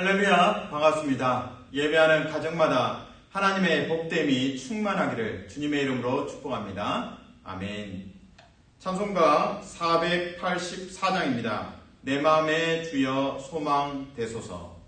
할렐루야 반갑습니다. 예배하는 가정마다 하나님의 복됨이 충만하기를 주님의 이름으로 축복합니다. 아멘. 찬송가 484장입니다. 내 마음의 주여 소망 되소서.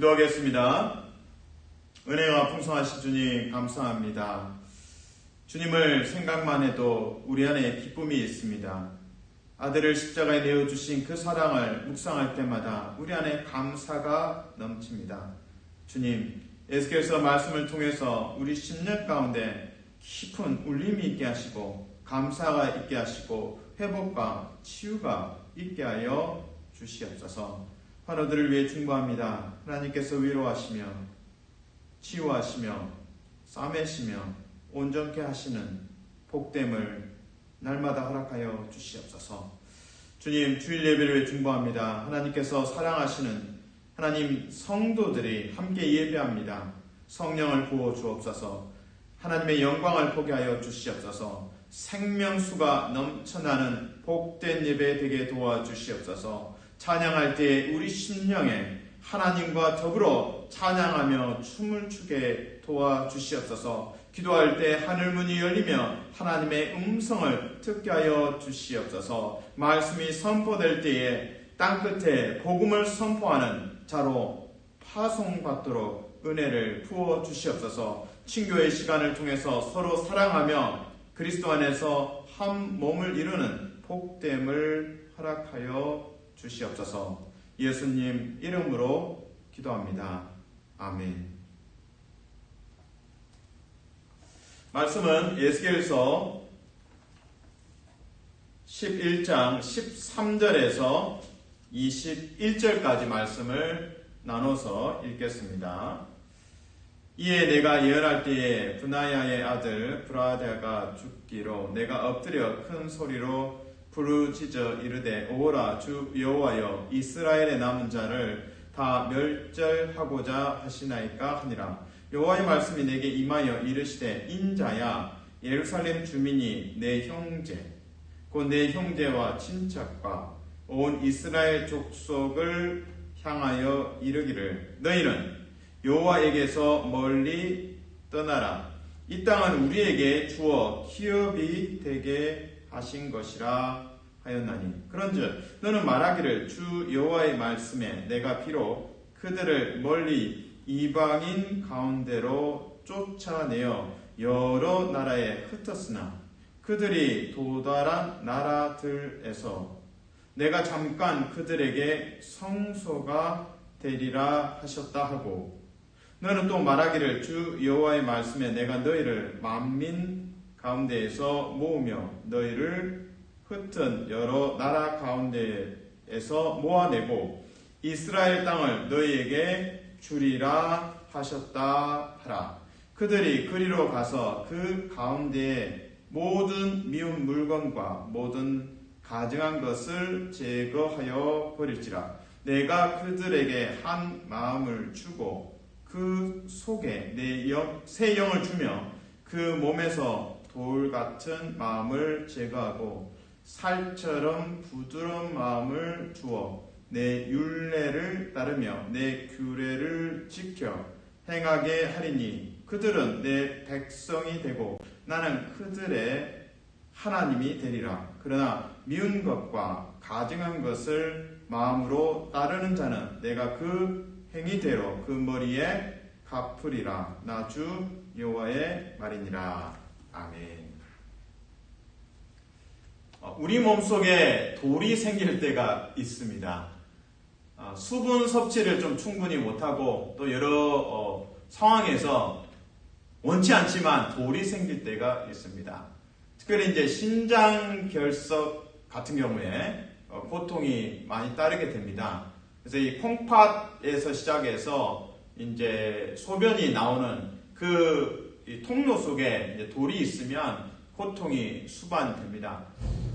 기도하겠습니다. 은혜와 풍성하신 주님 감사합니다. 주님을 생각만 해도 우리 안에 기쁨이 있습니다. 아들을 십자가에 내어주신 그 사랑을 묵상할 때마다 우리 안에 감사가 넘칩니다. 주님, 에스겔서 말씀을 통해서 우리 10년 가운데 깊은 울림이 있게 하시고 감사가 있게 하시고 회복과 치유가 있게 하여 주시옵소서. 환우들을 위해 중보합니다. 하나님께서 위로하시며 치유하시며 싸매시며 온전케 하시는 복됨을 날마다 허락하여 주시옵소서. 주님 주일 예배를 위해 중보합니다. 하나님께서 사랑하시는 하나님 성도들이 함께 예배합니다. 성령을 부어 주옵소서. 하나님의 영광을 보게 하여 주시옵소서. 생명수가 넘쳐나는 복된 예배 되게 도와주시옵소서. 찬양할 때 우리 심령에 하나님과 더불어 찬양하며 춤을 추게 도와주시옵소서. 기도할 때 하늘 문이 열리며 하나님의 음성을 듣게 하여 주시옵소서. 말씀이 선포될 때에 땅 끝에 복음을 선포하는 자로 파송받도록 은혜를 부어 주시옵소서. 친교의 시간을 통해서 서로 사랑하며 그리스도 안에서 한 몸을 이루는 복됨을 허락하여 주시옵소서 예수님 이름으로 기도합니다. 아멘. 말씀은 예스겔서 11장 13절에서 21절까지 말씀을 나눠서 읽겠습니다. 이에 내가 예언할 때에 분하야의 아들 브라데가 죽기로 내가 엎드려 큰 소리로 부르짖어 이르되 오라 주 여호와여 이스라엘의 남은 자를 다 멸절하고자 하시나이까 하니라. 여호와의 말씀이 내게 임하여 이르시되 인자야 예루살렘 주민이 내 형제 곧 내 형제와 친척과 온 이스라엘 족속을 향하여 이르기를. 너희는 여호와에게서 멀리 떠나라. 이 땅은 우리에게 주어 기업이 되게 하신 것이라 하였나니. 그런즉 너는 말하기를 주 여호와의 말씀에 내가 비록 그들을 멀리 이방인 가운데로 쫓아내어 여러 나라에 흩었으나 그들이 도달한 나라들에서 내가 잠깐 그들에게 성소가 되리라 하셨다 하고 너는 또 말하기를 주 여호와의 말씀에 내가 너희를 만민 가운데에서 모으며 너희를 흩은 여러 나라 가운데에서 모아내고 이스라엘 땅을 너희에게 주리라 하셨다 하라. 그들이 그리로 가서 그 가운데에 모든 미운 물건과 모든 가증한 것을 제거하여 버릴지라. 내가 그들에게 한 마음을 주고 그 속에 내새 영을 주며 그 몸에서 돌 같은 마음을 제거하고 살처럼 부드러운 마음을 주어 내 율례를 따르며 내 규례를 지켜 행하게 하리니 그들은 내 백성이 되고 나는 그들의 하나님이 되리라. 그러나 미운 것과 가증한 것을 마음으로 따르는 자는 내가 그 행위대로 그 머리에 갚으리라. 나주 여호와의 말이니라. 아멘. 어, 우리 몸속에 돌이 생길 때가 있습니다. 어, 수분 섭취를 좀 충분히 못하고 또 여러 어, 상황에서 원치 않지만 돌이 생길 때가 있습니다. 특별히 이제 신장 결석 같은 경우에 고통이 많이 따르게 됩니다. 그래서 이 콩팥에서 시작해서 이제 소변이 나오는 그 통로 속에 돌이 있으면 고통이 수반됩니다.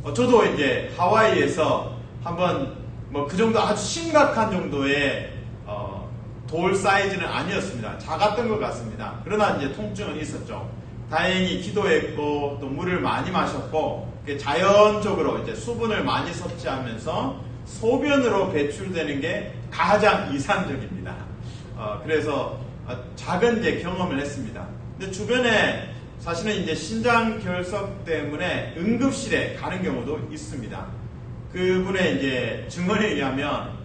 어, 저도 이제 하와이에서 한번 뭐 그 정도 아주 심각한 정도의 어, 돌 사이즈는 아니었습니다. 작았던 것 같습니다. 그러나 이제 통증은 있었죠. 다행히 기도했고 또 물을 많이 마셨고 자연적으로 이제 수분을 많이 섭취하면서 소변으로 배출되는 게 가장 이상적입니다. 어, 그래서 어, 작은 이제 경험을 했습니다. 근데 주변에 사실은 이제 신장 결석 때문에 응급실에 가는 경우도 있습니다. 그분의 이제 증언에 의하면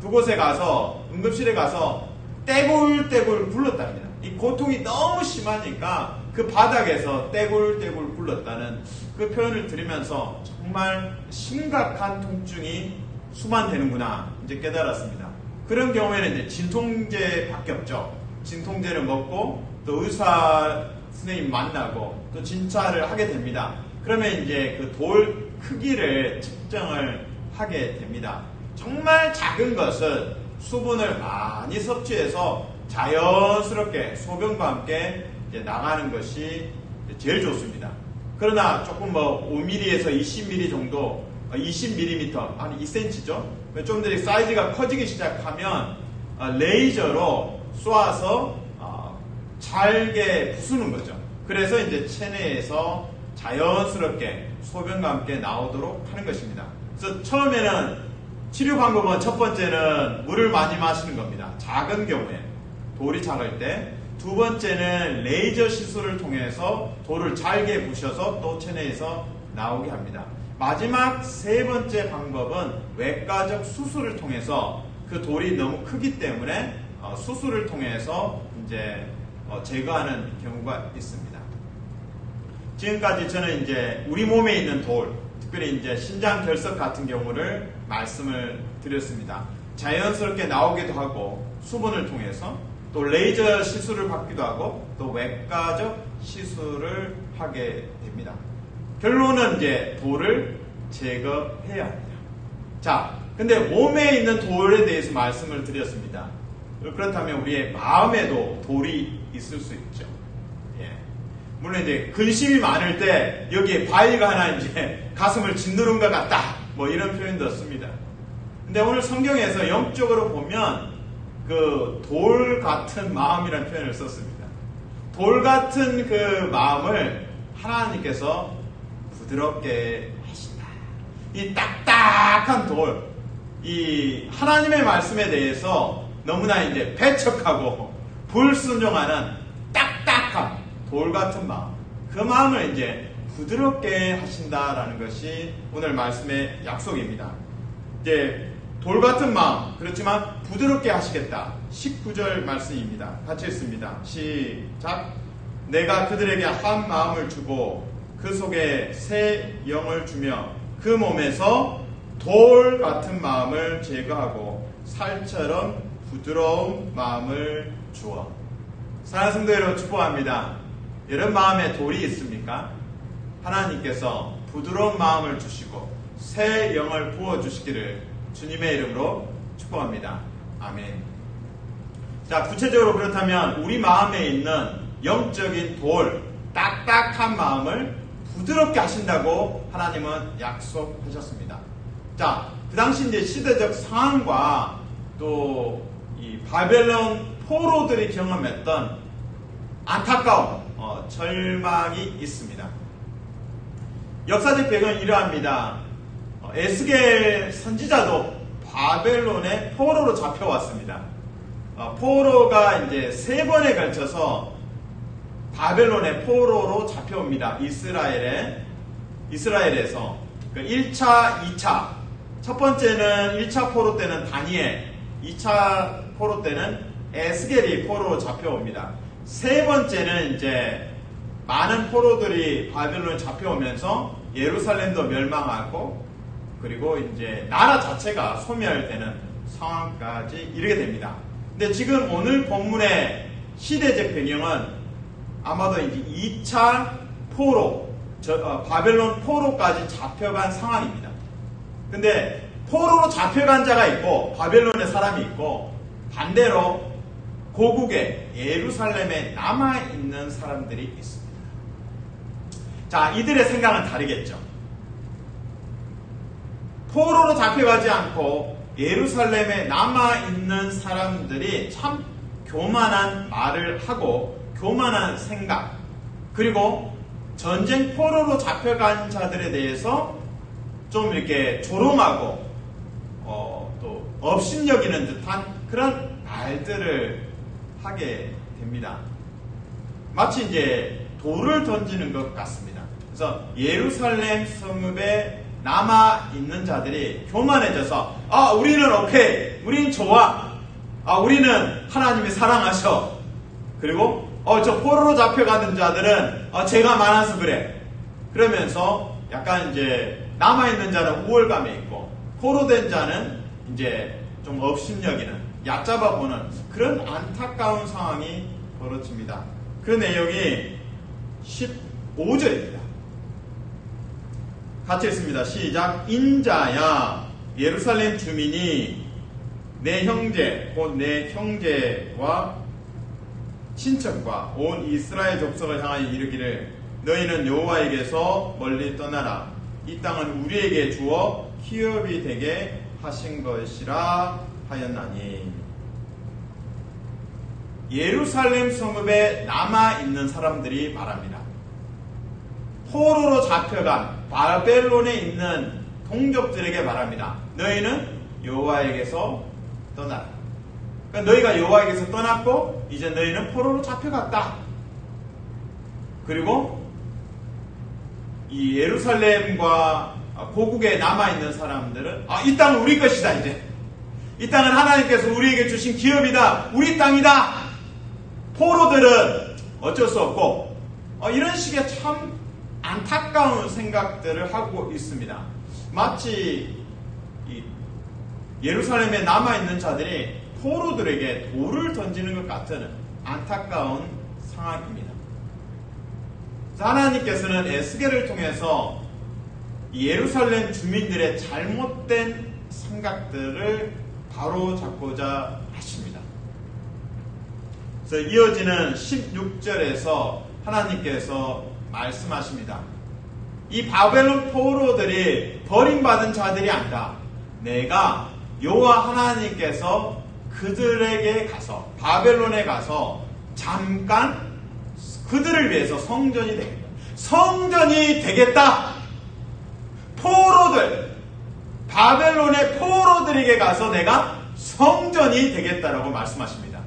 그곳에 가서 응급실에 가서 떼굴떼굴 굴렀답니다. 이 고통이 너무 심하니까 그 바닥에서 떼굴떼굴 굴렀다는 그 표현을 들으면서 정말 심각한 통증이 수반되는구나 이제 깨달았습니다. 그런 경우에는 이제 진통제밖에 없죠. 진통제를 먹고 또 의사 선생님 만나고 또 진찰을 하게 됩니다. 그러면 이제 그 돌 크기를 측정을 하게 됩니다. 정말 작은 것은 수분을 많이 섭취해서 자연스럽게 소변과 함께 나가는 것이 제일 좋습니다. 그러나 조금 뭐 5mm에서 20mm 정도, 20mm, 한 2cm죠? 좀더 사이즈가 커지기 시작하면 아, 레이저로 쏘아서 잘게 부수는 거죠. 그래서 이제 체내에서 자연스럽게 소변과 함께 나오도록 하는 것입니다. 그래서 처음에는 치료 방법은 첫 번째는 물을 많이 마시는 겁니다. 작은 경우에 돌이 작을 때. 두 번째는 레이저 시술을 통해서 돌을 잘게 부셔서 또 체내에서 나오게 합니다. 마지막 세 번째 방법은 외과적 수술을 통해서 그 돌이 너무 크기 때문에 어, 수술을 통해서 이제 어, 제거하는 경우가 있습니다. 지금까지 저는 이제 우리 몸에 있는 돌, 특별히 이제 신장 결석 같은 경우를 말씀을 드렸습니다. 자연스럽게 나오기도 하고 수분을 통해서 또 레이저 시술을 받기도 하고 또 외과적 시술을 하게 됩니다. 결론은 이제 돌을 제거해야 합니다. 자, 근데 몸에 있는 돌에 대해서 말씀을 드렸습니다. 그렇다면 우리의 마음에도 돌이 있을 수 있죠. 예. 물론 이제 근심이 많을 때 여기에 바위가 하나 이제 가슴을 짓누른 것 같다. 뭐 이런 표현도 씁니다. 근데 오늘 성경에서 영적으로 보면 그 돌 같은 마음이라는 표현을 썼습니다. 돌 같은 그 마음을 하나님께서 부드럽게 하신다. 이 딱딱한 돌, 이 하나님의 말씀에 대해서 너무나 이제 배척하고 불순종하는 딱딱한 돌 같은 마음, 그 마음을 이제 부드럽게 하신다라는 것이 오늘 말씀의 약속입니다. 이제 돌 같은 마음, 그렇지만 부드럽게 하시겠다. 19절 말씀입니다. 같이 읽습니다. 시작. 내가 그들에게 한 마음을 주고 그 속에 새 영을 주며 그 몸에서 돌 같은 마음을 제거하고 살처럼 부드러운 마음을 주어. 사랑하는 성도 여러분 축복합니다. 여러분 마음에 돌이 있습니까? 하나님께서 부드러운 마음을 주시고 새 영을 부어 주시기를 주님의 이름으로 축복합니다. 아멘. 자, 구체적으로 그렇다면 우리 마음에 있는 영적인 돌, 딱딱한 마음을 부드럽게 하신다고 하나님은 약속하셨습니다. 자, 그 당시 이제 시대적 상황과 또이 바벨론 포로들이 경험했던 안타까운 어, 절망이 있습니다. 역사적 배경은 이러합니다. 어, 에스겔 선지자도 바벨론의 포로로 잡혀왔습니다. 어, 포로가 이제 세 번에 걸쳐서 바벨론의 포로로 잡혀옵니다. 이스라엘에 이스라엘에서 그 1차, 2차 첫 번째는 1차 포로 때는 다니엘, 2차 포로 때는 에스겔이 포로로 잡혀옵니다. 세 번째는 이제 많은 포로들이 바벨론에 잡혀오면서 예루살렘도 멸망하고 그리고 이제 나라 자체가 소멸되는 상황까지 이르게 됩니다. 근데 지금 오늘 본문의 시대적 배경은 아마도 이제 2차 포로, 저, 어, 바벨론 포로까지 잡혀간 상황입니다. 근데 포로로 잡혀간 자가 있고 바벨론의 사람이 있고 반대로 고국에 예루살렘에 남아 있는 사람들이 있습니다. 자, 이들의 생각은 다르겠죠. 포로로 잡혀가지 않고 예루살렘에 남아 있는 사람들이 참 교만한 말을 하고 교만한 생각 그리고 전쟁 포로로 잡혀간 자들에 대해서 좀 이렇게 조롱하고 어, 또 업신여기는 듯한 그런 말들을 하게 됩니다. 마치 이제 돌을 던지는 것 같습니다. 그래서 예루살렘 성읍에 남아 있는 자들이 교만해져서 아 우리는 오케이, 우리는 좋아, 아 우리는 하나님이 사랑하셔. 그리고 어 저 포로로 잡혀가는 자들은 어, 제가 많아서 그래. 그러면서 약간 이제 남아 있는 자는 우월감이 있고 포로된 자는 이제 좀 업신여기는 얕잡아 보는 그런 안타까운 상황이 벌어집니다. 그 내용이 15절입니다. 같이 읽습니다. 시작. 인자야 예루살렘 주민이 내 형제 곧 내 형제와 친척과 온 이스라엘 족속을 향하여 이르기를 너희는 여호와에게서 멀리 떠나라 이 땅은 우리에게 주어 기업이 되게 하신 것이라 하였나니 예루살렘 성읍에 남아 있는 사람들이 말합니다. 포로로 잡혀간 바벨론에 있는 동족들에게 말합니다. 너희는 여호와에게서 떠나라. 그러니까 너희가 여호와에게서 떠났고 이제 너희는 포로로 잡혀갔다. 그리고 이 예루살렘과 고국에 남아 있는 사람들은 아, 이 땅은 우리 것이다 이제. 이 땅은 하나님께서 우리에게 주신 기업이다. 우리 땅이다. 포로들은 어쩔 수 없고 어, 이런 식의 참 안타까운 생각들을 하고 있습니다. 마치 예루살렘에 남아 있는 자들이 포로들에게 돌을 던지는 것 같은 안타까운 상황입니다. 하나님께서는 에스겔을 통해서 예루살렘 주민들의 잘못된 생각들을 바로 잡고자 하십니다. 그래서 이어지는 16절에서 하나님께서 말씀하십니다. 이 바벨론 포로들이 버림받은 자들이 아니다. 내가 여호와 하나님께서 그들에게 가서 바벨론에 가서 잠깐 그들을 위해서 성전이 되겠다. 성전이 되겠다. 포로들 바벨론의 포로들에게 가서 내가 성전이 되겠다라고 말씀하십니다.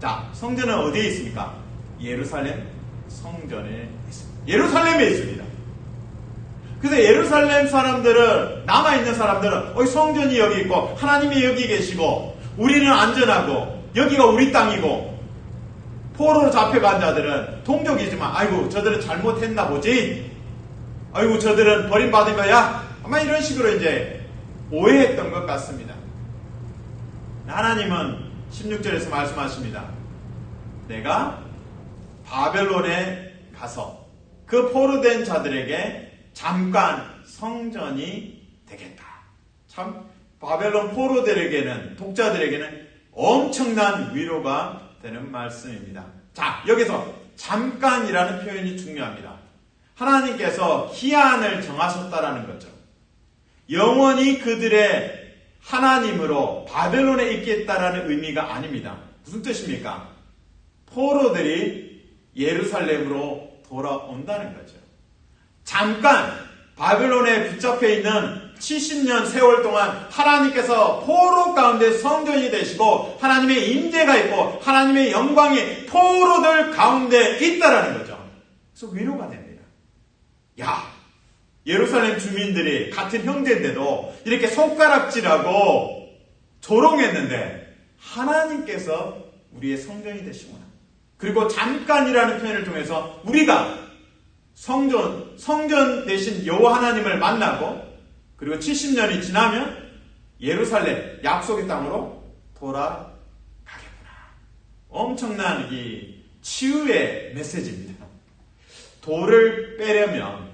자, 성전은 어디에 있습니까? 예루살렘 성전에 있습니다. 예루살렘에 있습니다. 그래서 예루살렘 사람들은 남아있는 사람들은 어, 성전이 여기 있고 하나님이 여기 계시고 우리는 안전하고 여기가 우리 땅이고 포로로 잡혀간 자들은 동족이지만 아이고 저들은 잘못했나 보지 아이고 저들은 버림받은 거야 아마 이런 식으로 이제 오해했던 것 같습니다. 하나님은 16절에서 말씀하십니다. 내가 바벨론에 가서 그 포로된 자들에게 잠깐 성전이 되겠다. 참 바벨론 포로들에게는 독자들에게는 엄청난 위로가 되는 말씀입니다. 자, 여기서 잠깐이라는 표현이 중요합니다. 하나님께서 기한을 정하셨다라는 거죠. 영원히 그들의 하나님으로 바벨론에 있겠다라는 의미가 아닙니다. 무슨 뜻입니까? 포로들이 예루살렘으로 돌아온다는 거죠. 잠깐 바벨론에 붙잡혀 있는 70년 세월 동안 하나님께서 포로 가운데 성전이 되시고 하나님의 임재가 있고 하나님의 영광이 포로들 가운데 있다라는 거죠. 그래서 위로가 됩니다. 야, 예루살렘 주민들이 같은 형제인데도 이렇게 손가락질하고 조롱했는데 하나님께서 우리의 성전이 되시구나. 그리고 잠깐이라는 표현을 통해서 우리가 성전 성전 대신 여호와 하나님을 만나고 그리고 70년이 지나면 예루살렘 약속의 땅으로 돌아가겠구나. 엄청난 이 치유의 메시지입니다. 돌을 빼려면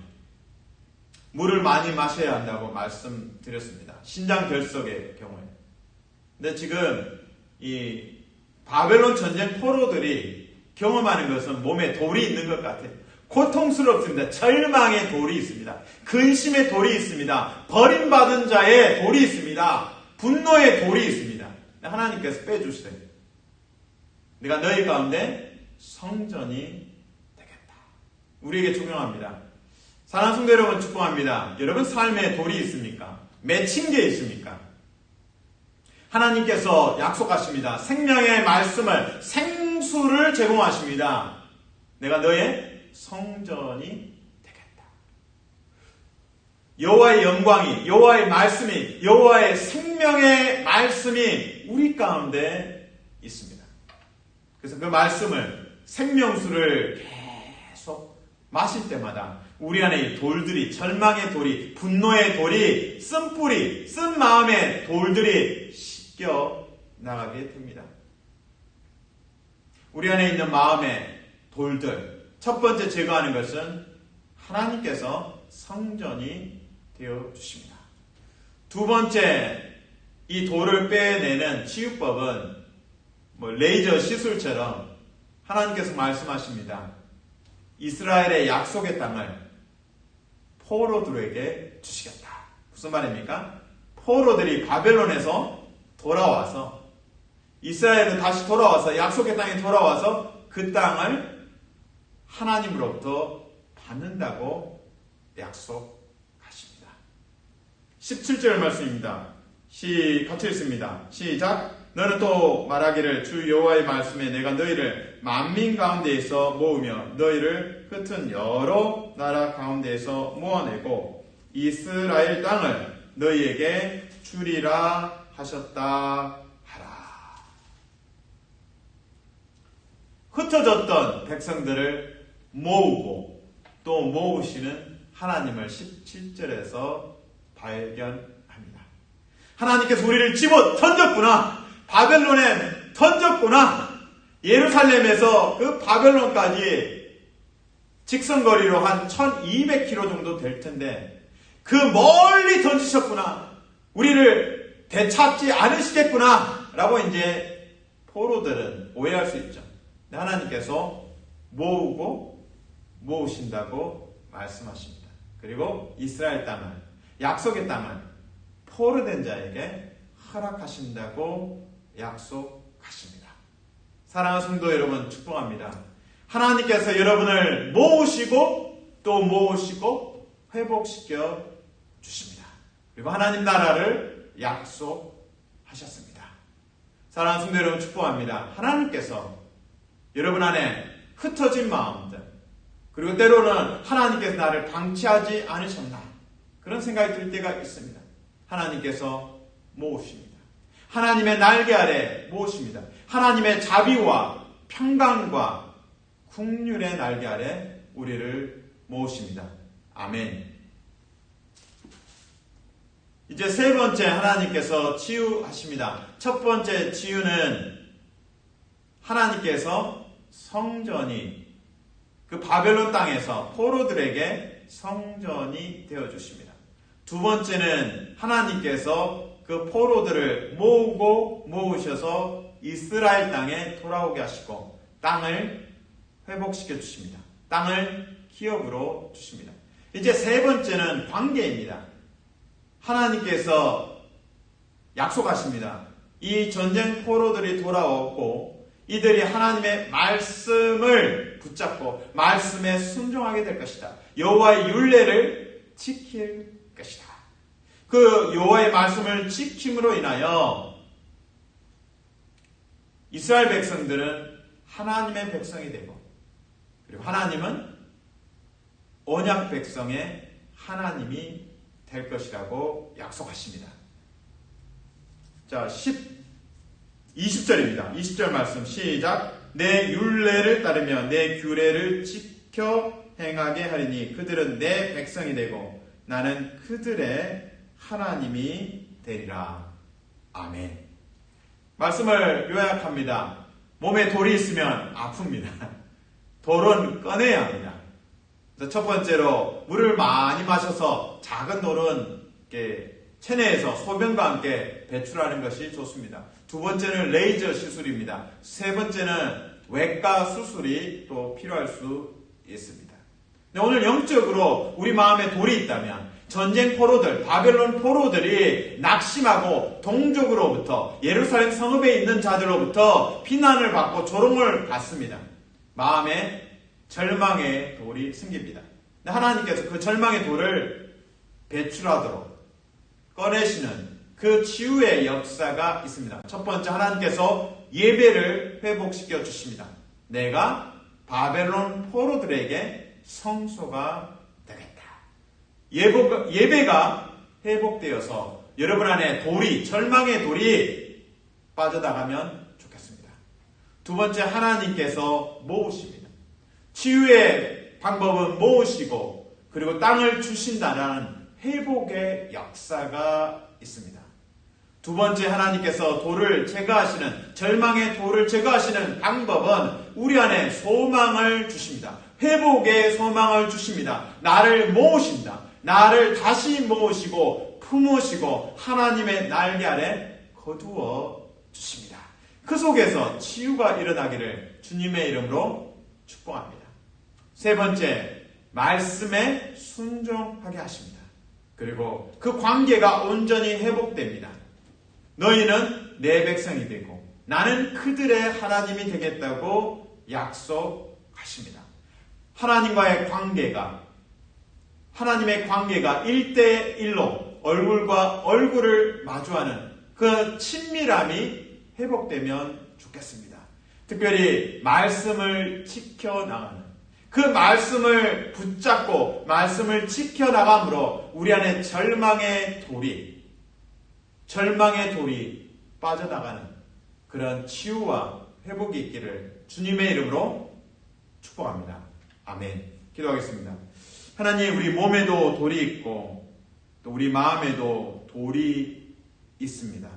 물을 많이 마셔야 한다고 말씀드렸습니다. 신장 결석의 경우에. 근데 지금 이 바벨론 전쟁 포로들이 경험하는 것은 몸에 돌이 있는 것 같아요. 고통스럽습니다. 절망의 돌이 있습니다. 근심의 돌이 있습니다. 버림받은 자의 돌이 있습니다. 분노의 돌이 있습니다. 하나님께서 빼주세요. 내가 너희 가운데 성전이 되겠다. 우리에게 적용합니다. 사랑하는 성도 여러분 축복합니다. 여러분 삶에 돌이 있습니까? 맺힌 게 있습니까? 하나님께서 약속하십니다. 생명의 말씀을 생수를 제공하십니다. 내가 너의 성전이 되겠다. 여호와의 영광이 여호와의 말씀이 여호와의 생명의 말씀이 우리 가운데 있습니다. 그래서 그 말씀을 생명수를 계속 마실 때마다 우리 안에 이 돌들이 절망의 돌이 분노의 돌이 쓴뿌리 쓴 마음의 돌들이 씻겨 나가게 됩니다. 우리 안에 있는 마음의 돌들 첫 번째 제거하는 것은 하나님께서 성전이 되어 주십니다. 두 번째, 이 돌을 빼내는 치유법은 뭐 레이저 시술처럼 하나님께서 말씀하십니다. 이스라엘의 약속의 땅을 포로들에게 주시겠다. 무슨 말입니까? 포로들이 바벨론에서 돌아와서 이스라엘은 다시 돌아와서 약속의 땅에 돌아와서 그 땅을 하나님으로부터 받는다고 약속하십니다. 17절 말씀입니다. 시 같이 읽습니다. 시작. 너는 또 말하기를 주 여호와의 말씀에 내가 너희를 만민 가운데에서 모으며 너희를 흩은 여러 나라 가운데에서 모아내고 이스라엘 땅을 너희에게 주리라 하셨다 하라. 흩어졌던 백성들을 모으고 또 모으시는 하나님을 17절에서 발견합니다. 하나님께서 우리를 집어 던졌구나. 바벨론에 던졌구나. 예루살렘에서 그 바벨론까지 직선거리로 한 1200km 정도 될 텐데 그 멀리 던지셨구나. 우리를 되찾지 않으시겠구나. 라고 이제 포로들은 오해할 수 있죠. 하나님께서 모으고 모으신다고 말씀하십니다. 그리고 이스라엘 땅을 약속의 땅을 포로된 자에게 허락하신다고 약속하십니다. 사랑하는 성도 여러분 축복합니다. 하나님께서 여러분을 모으시고 또 모으시고 회복시켜 주십니다. 그리고 하나님 나라를 약속하셨습니다. 사랑하는 성도 여러분 축복합니다. 하나님께서 여러분 안에 흩어진 마음들 그리고 때로는 하나님께서 나를 방치하지 않으셨나 그런 생각이 들 때가 있습니다. 하나님께서 모으십니다. 하나님의 날개 아래 모으십니다. 하나님의 자비와 평강과 국률의 날개 아래 우리를 모으십니다. 아멘. 이제 세 번째 하나님께서 치유하십니다. 첫 번째 치유는 하나님께서 성전이 그 바벨론 땅에서 포로들에게 성전이 되어 주십니다. 두 번째는 하나님께서 그 포로들을 모으고 모으셔서 이스라엘 땅에 돌아오게 하시고 땅을 회복시켜 주십니다. 땅을 기업으로 주십니다. 이제 세 번째는 관계입니다. 하나님께서 약속하십니다. 이 전쟁 포로들이 돌아오고 이들이 하나님의 말씀을 붙잡고 말씀에 순종하게 될 것이다. 여호와의 율례를 지킬 것이다. 그 여호와의 말씀을 지킴으로 인하여 이스라엘 백성들은 하나님의 백성이 되고 그리고 하나님은 언약 백성의 하나님이 될 것이라고 약속하십니다. 자, 10, 20절입니다. 20절 말씀 시작. 내 율례를 따르며 내 규례를 지켜 행하게 하리니 그들은 내 백성이 되고 나는 그들의 하나님이 되리라. 아멘. 말씀을 요약합니다. 몸에 돌이 있으면 아픕니다. 돌은 꺼내야 합니다. 첫 번째로 물을 많이 마셔서 작은 돌은 체내에서 소변과 함께 배출하는 것이 좋습니다. 두 번째는 레이저 시술입니다. 세 번째는 외과 수술이 또 필요할 수 있습니다. 오늘 영적으로 우리 마음에 돌이 있다면 전쟁 포로들, 바벨론 포로들이 낙심하고 동족으로부터 예루살렘 성읍에 있는 자들로부터 비난을 받고 조롱을 받습니다. 마음에 절망의 돌이 생깁니다. 하나님께서 그 절망의 돌을 배출하도록 꺼내시는 그 치유의 역사가 있습니다. 첫 번째 하나님께서 예배를 회복시켜 주십니다. 내가 바벨론 포로들에게 성소가 되겠다. 예배가, 예배가 회복되어서 여러분 안에 돌이, 절망의 돌이 빠져나가면. 두 번째 하나님께서 모으십니다. 치유의 방법은 모으시고 그리고 땅을 주신다는 회복의 역사가 있습니다. 두 번째 하나님께서 돌을 제거하시는 절망의 돌을 제거하시는 방법은 우리 안에 소망을 주십니다. 회복의 소망을 주십니다. 나를 모으신다. 나를 다시 모으시고 품으시고 하나님의 날개 아래 거두어 주십니다. 그 속에서 치유가 일어나기를 주님의 이름으로 축복합니다. 세 번째, 말씀에 순종하게 하십니다. 그리고 그 관계가 온전히 회복됩니다. 너희는 내 백성이 되고 나는 그들의 하나님이 되겠다고 약속하십니다. 하나님과의 관계가 하나님의 관계가 1대1로 얼굴과 얼굴을 마주하는 그 친밀함이 회복되면 좋겠습니다. 특별히 말씀을 지켜나가는 그 말씀을 붙잡고 말씀을 지켜나감으로 우리 안에 절망의 돌이 절망의 돌이 빠져나가는 그런 치유와 회복이 있기를 주님의 이름으로 축복합니다. 아멘. 기도하겠습니다. 하나님, 우리 몸에도 돌이 있고, 또 우리 마음에도 돌이 있습니다.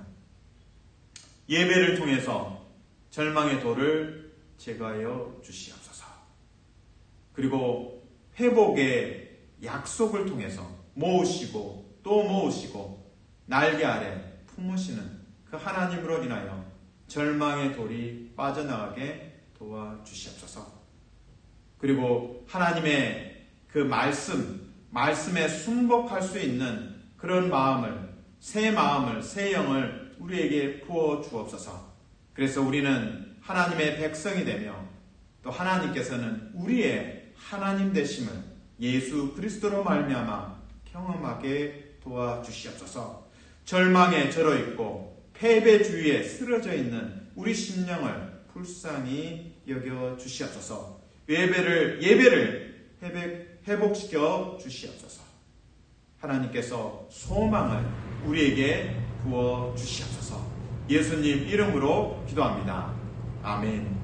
예배를 통해서 절망의 돌을 제거하여 주시옵소서. 그리고 회복의 약속을 통해서 모으시고 또 모으시고 날개 아래 품으시는 그 하나님으로 인하여 절망의 돌이 빠져나가게 도와주시옵소서. 그리고 하나님의 그 말씀, 말씀에 순복할 수 있는 그런 마음을, 새 마음을, 새 영을 우리에게 부어 주옵소서. 그래서 우리는 하나님의 백성이 되며 또 하나님께서는 우리의 하나님 되심을 예수 그리스도로 말미암아 경험하게 도와주시옵소서. 절망에 절어 있고 패배 주위에 쓰러져 있는 우리 심령을 불쌍히 여겨 주시옵소서. 예배를 예배를 회복, 회복시켜 주시옵소서. 하나님께서 소망을 우리에게 부어 주시옵소서. 예수님 이름으로 기도합니다. 아멘.